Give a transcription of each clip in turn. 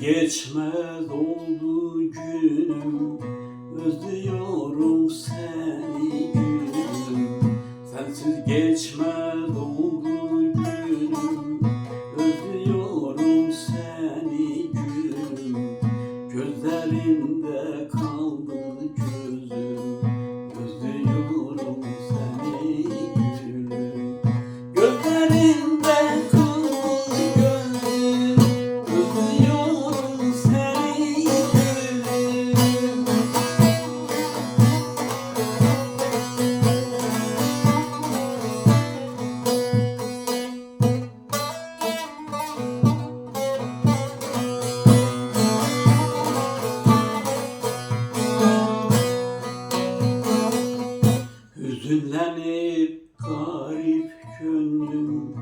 geçmez oldu günüm Özlüyorum seni gülüm. Sensiz geçmez Hüzünlenip garip gönlüm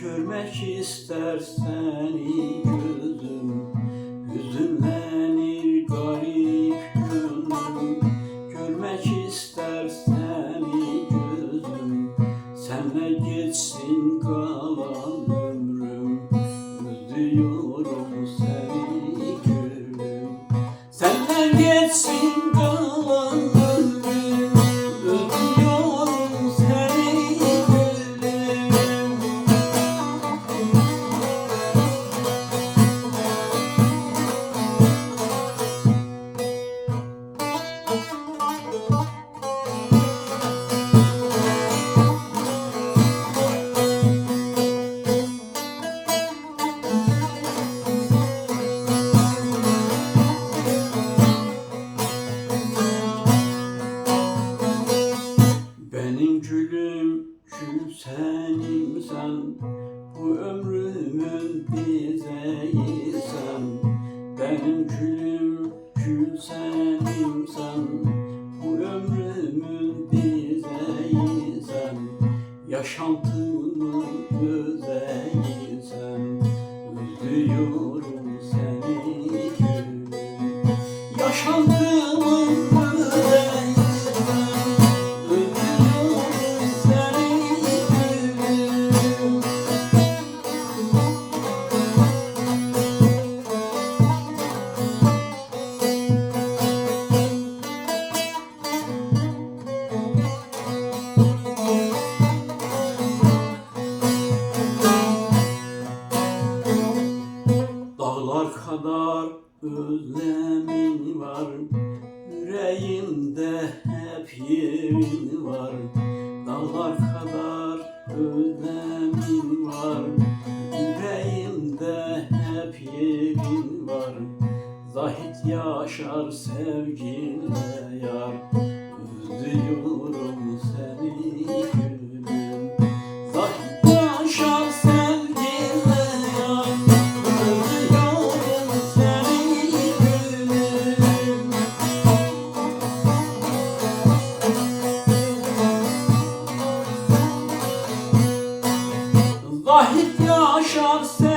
Görmek ister seni gözüm. Hüzünlenir garip gönlüm Görmek ister seni gözüm. Senle geçsin kalan sen Bu ömrümün dizeyi sen Benim gül senim sen Bu ömrümün dizeyi sen Yaşantımın özeyi hep yerin var. Dağlar kadar özlemin var. Yüreğimde hep yerin var. Zahit yaşar sevginle yar. Özlüyorum seni Zahit yaşar sevginle